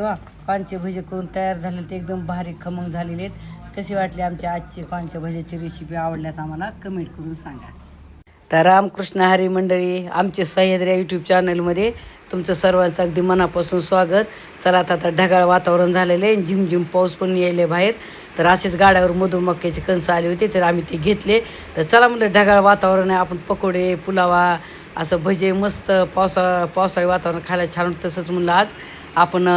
तेव्हा कांचे भजे करून तयार झाले ते एकदम भारी खमंग झालेले आहेत. कशी वाटली आमच्या आजची पानचे भज्याची रेसिपी आवडल्यास आम्हाला. कमेंट करून सांगा. तर रामकृष्ण हरी मंडळी आमचे सह्याद्री यूट्यूब चॅनलमध्ये तुमचं सर्वांचं अगदी मनापासून स्वागत. चला आता आता ढगाळ वातावरण झालेलं आहे. झिमझिम पाऊस पण यायले बाहेर. तर असेच गाड्यावर मधुमक्याचे कणसं आले होते तर आम्ही ते घेतले. तर चला म्हणलं ढगाळ वातावरण आहे. आपण पकोडे पुलावा असं भजे मस्त पावसा पावसाळी वातावरण खायला छान तसंच म्हणलं आज. आपण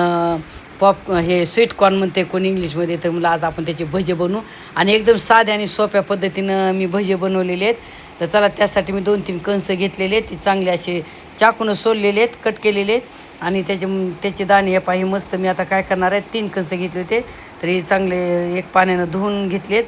पॉप हे स्वीट कॉर्न म्हणते कोणी इंग्लिशमध्ये तर मला आज आपण त्याचे भजे बनवू. आणि एकदम साध्या आणि सोप्या पद्धतीनं मी भजे बनवलेले आहेत. तर चला त्यासाठी मी दोन तीन कंस घेतलेले आहेत. ते चांगले असे चाकून सोललेले आहेत कट केलेले आहेत. आणि त्याचे त्याचे दाणे हे पाही मस्त मी आता काय करणार आहे तीन कंस घेतले होते. तर हे चांगले एक पाण्यानं धुवून घेतलेत.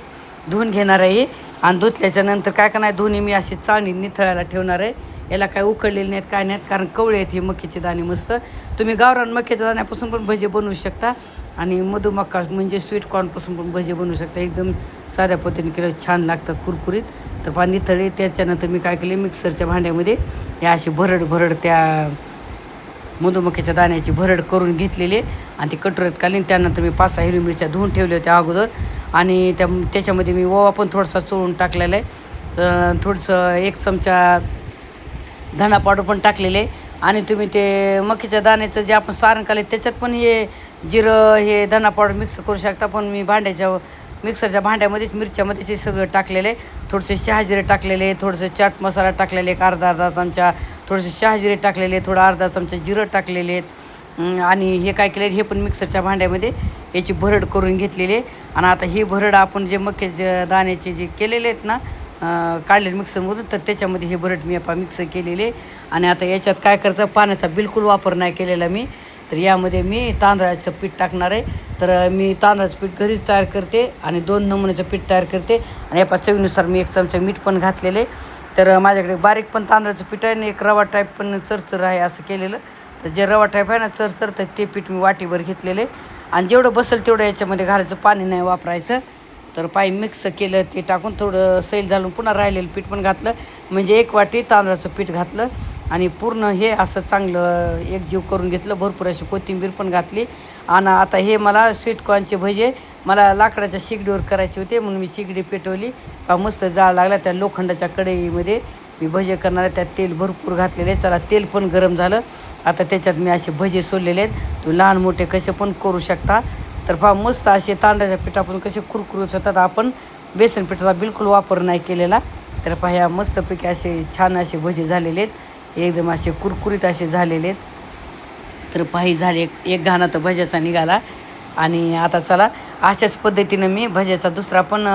धुवून घेणार आहे आणि धुतल्याच्या नंतर काय करणार नाही दोन्ही मी अशी चाळणी निथळायला ठेवणार आहे. याला काय उकडलेले नाहीत काय नाहीत कारण कवळे आहेत हे मक्याचे दाणे मस्त. तुम्ही गावरान मक्याच्या दाण्यापासून पण भजे बनवू शकता. आणि मधुमक्का म्हणजे स्वीट कॉर्नपासून पण भजे बनवू शकता. एकदम साध्या पद्धतीने केलं छान लागतात कुरकुरीत. तर पाणी तळे त्याच्यानंतर मी काय केले मिक्सरच्या भांड्यामध्ये हे अशी भरड भरड त्या मधुमक्याच्या दाण्याची भरड करून घेतलेली आणि ते कटोऱ्यात कालीन त्यानंतर मी पाच सहा हिरवी मिरच्या धुवून ठेवल्या होत्या अगोदर. आणि त्या त्याच्यामध्ये मी ओवा पण थोडासा चोळून टाकलेला आहे. थोडंसं एक चमचा धना पावडर पण टाकलेले आणि तुम्ही ते मकीच्या दाण्याचं जे आपण सारण काढले त्याच्यात पण हे जिरं हे धना पावडर मिक्स करू शकता. पण मी भांड्याच्या मिक्सरच्या भांड्यामध्येच मिरच्यामध्येच हे सगळं टाकलेलं आहे. थोडेसे शहाजिरे टाकलेले थोडंसं चाट मसाला टाकलेले एक अर्धा अर्धा चमचा. थोडेसे शहाजिरे टाकलेले थोडं अर्धा चमचा जिरं टाकलेले आहेत. आणि हे काय केलं हे पण मिक्सरच्या भांड्यामध्ये याची भरड करून घेतलेली आणि आता ही भरड आपण जे मक्याचे दाण्याचे जे केलेले आहेत ना काढले मिक्सरमधून तर त्याच्यामध्ये हे भरड मी आपण मिक्स केलेले आणि आता याच्यात काय करायचं पाण्याचा बिलकुल वापर नाही केलेला मी. तर यामध्ये मी तांदळाचं पीठ टाकणार आहे. तर मी तांदळाचं पीठ घरीच तयार करते आणि दोन नमुन्याचं पीठ तयार करते. आणि या चवीनुसार मी एक चमचा मीठ पण घातलेले तर माझ्याकडे बारीक पण तांदळाचं पीठ आहे आणि एक रवा टाईप पण चरचर आहे असं केलेलं. तर जे रवा टाईप आहे ना चरचर तर ते पीठ मी वाटीभर घेतलेले आणि जेवढं बसेल तेवढं याच्यामध्ये घालायचं पाणी नाही वापरायचं. तर पाय मिक्स केलं ते टाकून थोडं सैल घालून पुन्हा राहिलेलं पीठ पण घातलं. म्हणजे एक वाटी तांदळाचं पीठ घातलं. आणि पूर्ण हे असं चांगलं एकजीव करून घेतलं. भरपूर अशी कोथिंबीर पण घातली. आणि आता हे मला स्वीट कॉर्नचे भजे मला लाकडाच्या शिगडीवर करायचे होते म्हणून मी शिगडी पेटवली. का मस्त जाळ लागला त्या लोखंडाच्या कढईमध्ये. मी भजे करणार आहे त्यात तेल भरपूर घातलेले आहे. चला तेल पण गरम झालं. आता त्याच्यात मी असे भजे सोडलेले आहेत. तुम्ही लहान मोठे कसे पण करू शकता. तर पहा मस्त असे तांदळाच्या पिठापासून कसे कुरकुरीत होतात. आपण बेसन पिठाचा बिलकुल वापर नाही केलेला. तर पहा ह्या मस्तपैकी असे छान असे भजे झालेले आहेत. एकदम असे कुरकुरीत असे झालेले आहेत. तर पाही झाले एक एक घाणा तर भज्याचा निघाला. आणि आता चला अशाच पद्धतीनं मी भज्याचा दुसरा पण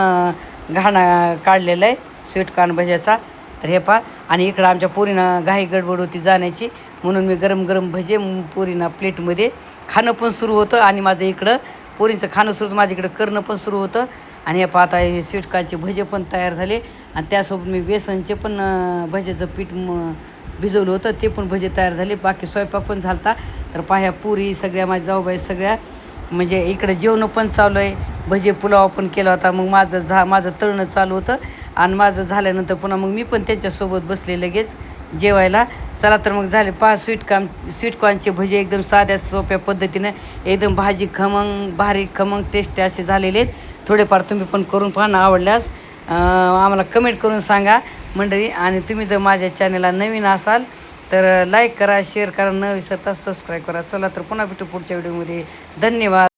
घाणा काढलेला आहे. स्वीट भज्याचा. तर हे पहा आणि इकडं आमच्या पोरीनं घाई गडबड होती जाण्याची. म्हणून मी गरम गरम भजे पोरींना प्लेटमध्ये खाणं पण सुरू होतं आणि माझं इकडं पोरींचं खाणं सुरू माझ्या माझं इकडं करणं पण सुरू होतं. आणि हे पाहता हे स्वीटकांचे भजे पण तयार झाले. आणि त्यासोबत मी बेसनचे पण भजेचं पीठ म भिजवलं होतं ते पण भजे तयार झाले. बाकी स्वयंपाक पण झालता. तर पाह्या पुरी सगळ्या माझ्या जाऊबाई सगळ्या. म्हणजे इकडं जेवण पण चालू आहे. भजे पुलाव पण केला होता. मग माझं झा माझं तळणं चालू होतं. आणि माझं झाल्यानंतर पुन्हा मग मी पण त्यांच्यासोबत बसले लगेच जेवायला. चला तर मग झाले पहा स्वीट काम भजे एकदम साध्या सोप्या पद्धतीनं. एकदम भाजी खमंग भारी खमंग टेस्ट असे झालेले आहेत. थोडेफार तुम्ही पण करून पहा ना आवडल्यास. आम्हाला कमेंट करून सांगा मंडळी. आणि तुम्ही जर माझ्या चॅनलला नवीन असाल तर लाईक करा शेअर करा. न विसरता सबस्क्राईब करा. चला तर पुन्हा भेटू पुढच्या व्हिडिओमध्ये धन्यवाद.